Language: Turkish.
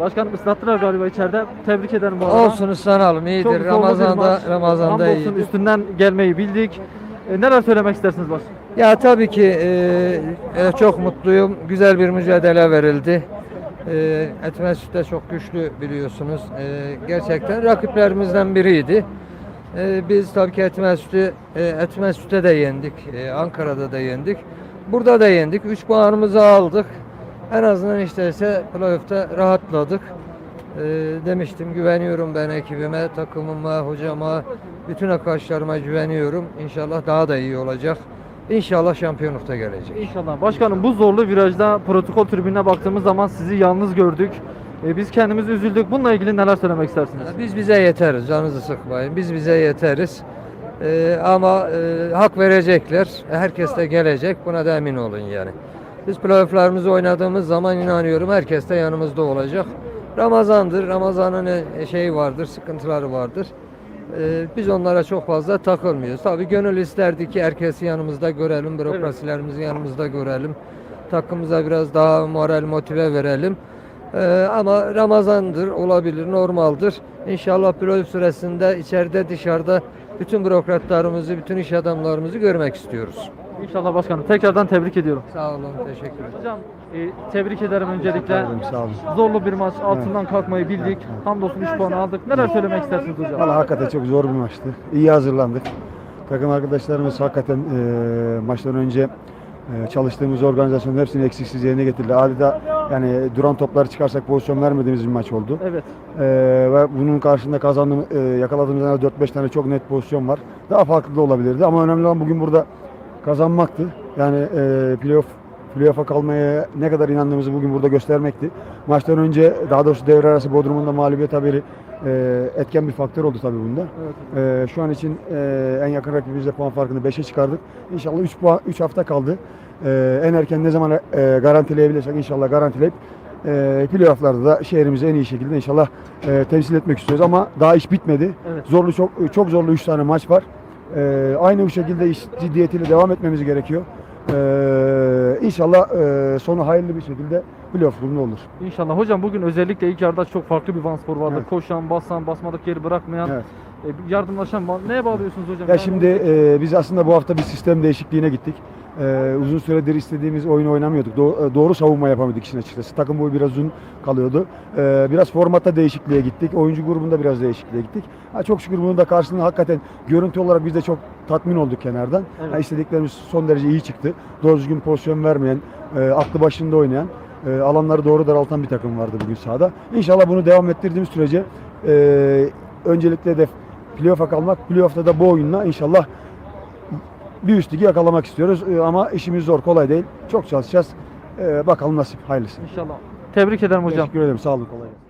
Başkanım ıslattılar galiba içeride. Tebrik ederim bu arada. Olsun ıslanalım Çok iyidir. zorlu bir Ramazan'da maç. Ramazan'da Hamdolsun iyidir. üstünden gelmeyi bildik. E, neler söylemek istersiniz başkanım? Ya tabii ki e, e, çok mutluyum. Güzel bir mücadele verildi. E, Etmesut de çok güçlü biliyorsunuz. E, gerçekten rakiplerimizden biriydi. E, biz tabii ki Etmesut'u e, Etmesut'e de yendik. E, Ankara'da da yendik. Burada da yendik. 3 puanımızı aldık. En azından işte ise playoff'ta rahatladık. E, demiştim güveniyorum ben ekibime, takımıma, hocama, bütün arkadaşlarıma güveniyorum. İnşallah daha da iyi olacak. İnşallah şampiyonlukta gelecek. İnşallah. Başkanım bu zorlu virajda protokol tribününe baktığımız zaman sizi yalnız gördük. E, biz kendimiz üzüldük. Bununla ilgili neler söylemek istersiniz? Biz bize yeteriz, canınızı sıkmayın. Biz bize yeteriz. Ee, ama e, hak verecekler. Herkes de gelecek. Buna da emin olun yani. Biz playofflarımızı oynadığımız zaman inanıyorum herkes de yanımızda olacak. Ramazandır. Ramazanın e, şeyi vardır, sıkıntıları vardır. Ee, biz onlara çok fazla takılmıyoruz. Tabii gönül isterdi ki herkesi yanımızda görelim, bürokrasilerimizi yanımızda görelim. Takımımıza biraz daha moral motive verelim. Ee, ama Ramazandır, olabilir, normaldir. İnşallah playoff süresinde içeride dışarıda bütün bürokratlarımızı, bütün iş adamlarımızı görmek istiyoruz. İnşallah başkanım. Tekrardan tebrik ediyorum. Sağ olun, teşekkür ederim. Hocam e, tebrik ederim öncelikle. ederim, sağ olun. Zorlu bir maç. Altından kalkmayı bildik. Hamdolsun 3 puan aldık. Neler söylemek istersiniz hocam? Valla hakikaten çok zor bir maçtı. İyi hazırlandık. Takım arkadaşlarımız hakikaten e, maçtan önce e, çalıştığımız organizasyonun hepsini eksiksiz yerine getirdi. Adeta yani duran topları çıkarsak pozisyon vermediğimiz bir maç oldu. Evet. E, ve bunun karşında kazandığımız, e, yakaladığımız en az 4-5 tane çok net pozisyon var. Daha farklı da olabilirdi ama önemli olan bugün burada kazanmaktı. Yani e, playoff playoff'a kalmaya ne kadar inandığımızı bugün burada göstermekti. Maçtan önce daha doğrusu devre arası Bodrum'un da mağlubiyet haberi e, etken bir faktör oldu tabii bunda. Evet. E, şu an için e, en yakın rakibimizle puan farkını 5'e çıkardık. İnşallah 3 puan 3 hafta kaldı. E, en erken ne zaman e, garantileyebilirsek inşallah garantileyip e, playoff'larda da şehrimizi en iyi şekilde inşallah e, temsil etmek istiyoruz ama daha iş bitmedi. Evet. Zorlu çok çok zorlu 3 tane maç var. E, aynı bu şekilde iş ciddiyetiyle devam etmemiz gerekiyor. E, inşallah e, sonu hayırlı bir şekilde playoff durumunda olur. İnşallah. Hocam bugün özellikle ilk yarıda çok farklı bir Vanspor vardı. Evet. Koşan, basan, basmadık yeri bırakmayan, Evet. E, yardımlaşan. Van- Neye bağlıyorsunuz hocam? Ya şimdi e, biz aslında bu hafta bir sistem değişikliğine gittik. E, uzun süredir istediğimiz oyunu oynamıyorduk. Do- e, doğru savunma yapamadık işin açıkçası. Takım boyu biraz uzun kalıyordu. E, biraz formatta değişikliğe gittik. Oyuncu grubunda biraz değişikliğe gittik. Ha, çok şükür bunun da karşılığında hakikaten görüntü olarak biz de çok tatmin olduk kenardan. Evet. Ha, istediklerimiz son derece iyi çıktı. Doğru düzgün pozisyon vermeyen, e, aklı başında oynayan, e, alanları doğru daraltan bir takım vardı bugün sahada. İnşallah bunu devam ettirdiğimiz sürece e, öncelikle hedef playoff'a kalmak. Playoff'ta da bu oyunla inşallah bir üst ligi yakalamak istiyoruz. Ee, ama işimiz zor, kolay değil. Çok çalışacağız. Ee, bakalım nasip, hayırlısı. İnşallah. Tebrik ederim hocam. Teşekkür ederim, sağ olun, kolay gelsin.